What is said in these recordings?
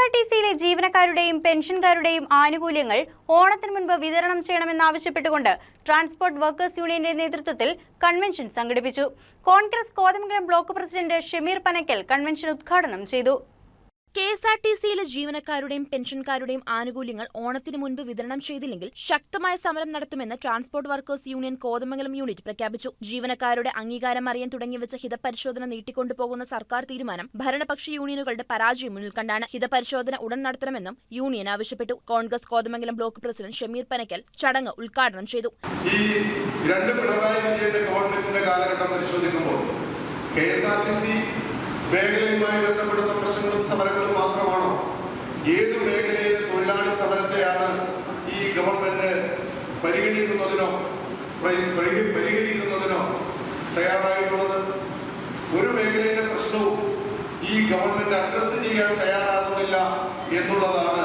R T സിയിലെ ജീവനക്കാരുടെയും പെൻഷൻകാരുടെയും ആനുകൂല്യങ്ങൾ ഓണത്തിന് മുൻപ് വിതരണം ചെയ്യണമെന്നാവശ്യപ്പെട്ടുകൊണ്ട് ട്രാൻസ്പോർട്ട് വർക്കേഴ്സ് യൂണിയന്റെ നേതൃത്വത്തിൽ കൺവെൻഷൻ സംഘടിപ്പിച്ചു. Congress Kothamangalam block president Shameer Panakkal convention ഉദ്ഘാടനം ചെയ്തു. കെ എസ് ആർ ടി സിയിലെ ജീവനക്കാരുടെയും പെൻഷൻകാരുടെയും ആനുകൂല്യങ്ങൾ ഓണത്തിന് മുൻപ് വിതരണം ചെയ്തില്ലെങ്കിൽ ശക്തമായ സമരം നടത്തുമെന്ന് transport workers union Kothamangalam unit പ്രഖ്യാപിച്ചു. ജീവനക്കാരുടെ അംഗീകാരം അറിയാൻ തുടങ്ങിവെച്ച ഹിതപരിശോധന നീട്ടിക്കൊണ്ടുപോകുന്ന സർക്കാർ തീരുമാനം ഭരണപക്ഷ യൂണിയനുകളുടെ പരാജയം മുന്നിൽ കണ്ടാണ്. ഹിതപരിശോധന ഉടൻ നടത്തണമെന്നും യൂണിയൻ ആവശ്യപ്പെട്ടു. Congress Kothamangalam block president Shameer Panakkal ചടങ്ങ് ഉദ്ഘാടനം ചെയ്തു. ഈ രണ്ട് വിജയന്റെ കാലഘട്ടം K S R T C മേഖലയുമായി ബന്ധപ്പെടുന്ന പ്രശ്നങ്ങളും സമരങ്ങളും മാത്രമാണോ? ഏത് മേഖലയിലെ തൊഴിലാളി സമരത്തെയാണ് ഈ ഗവൺമെന്റ് പരിഗണിക്കുന്നതിനോ പരി- പരി- പരിഹരിക്കുന്നതിനോ തയ്യാറായിട്ടുള്ളത്? ഒരു മേഖലയിലെ പ്രശ്നവും ഈ ഗവൺമെന്റ് അഡ്രസ് ചെയ്യാൻ തയ്യാറാകുന്നില്ല എന്നുള്ളതാണ്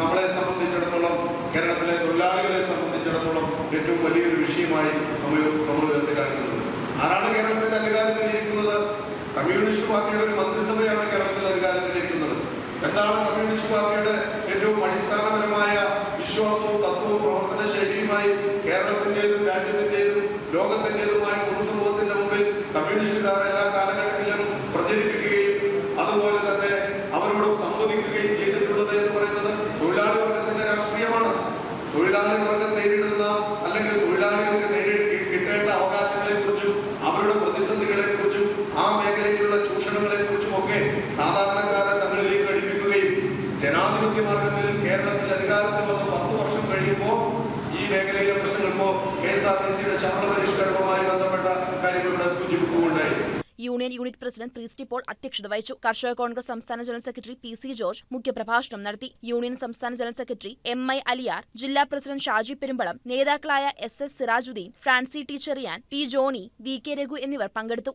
നമ്മളെ സംബന്ധിച്ചിടത്തോളം കേരളത്തിലെ തൊഴിലാളികളെ സംബന്ധിച്ചിടത്തോളം ഏറ്റവും വലിയൊരു വിഷയമായി നമ്മൾ നമ്മൾ ഉയർത്തി കാണിക്കുന്നത്. ആരാണ് കേരളത്തിന്റെ അധികാരത്തിൽ കമ്മ്യൂണിസ്റ്റ് പാർട്ടിയുടെ ഒരു മന്ത്രിസഭയാണ് കേരളത്തിൽ അധികാരത്തിൽ ഇരിക്കുന്നത് എന്താണ് കമ്മ്യൂണിസ്റ്റ് പാർട്ടിയുടെ ഏറ്റവും അടിസ്ഥാനപരമായ വിശ്വാസവും തത്വവും പ്രവർത്തന ശൈലിയുമായി കേരളത്തിന്റേതും രാജ്യത്തിന്റേതും ലോകത്തിന്റേതുമായ പൊതുസമൂഹത്തിന്റെ മുമ്പിൽ കമ്മ്യൂണിസ്റ്റുകാർ എല്ലാ കാലഘട്ടങ്ങളിലും പ്രചരിപ്പിക്കുകയും ആ മേഖലയിലുള്ള ചൂഷണങ്ങളെ കുറിച്ചും ഒക്കെ സാധാരണക്കാരെ തങ്ങളിലേക്ക് അടിപ്പിക്കുകയും ജനാധിപത്യ മാർഗത്തിൽ കേരളത്തിൽ അധികാരത്തിൽ വന്ന് പത്ത് വർഷം കഴിയുമ്പോൾ ഈ മേഖലയിലെ പ്രശ്നങ്ങൾ ഇപ്പോൾ കെ എസ് ആർ ടി സിയുടെ ശമ്പള പരിഷ്കരണവുമായി ബന്ധപ്പെട്ട കാര്യങ്ങളുടെ സൂചിപ്പിക്കുകയുണ്ടായി union unit president Preesti Paul അധ്യക്ഷത വഹിച്ചു. കർഷക കോൺഗ്രസ് സംസ്ഥാന general secretary P C George മുഖ്യപ്രഭാഷണം നടത്തി. യൂണിയൻ സംസ്ഥാന general secretary M I Aliyar ജില്ലാ പ്രസിഡന്റ് ഷാജി പെരുമ്പളം നേതാക്കളായ S S Sirajuddin Francy ടീച്ചറിയാൻ T Johnny V K Raghu എന്നിവർ പങ്കെടുത്തു.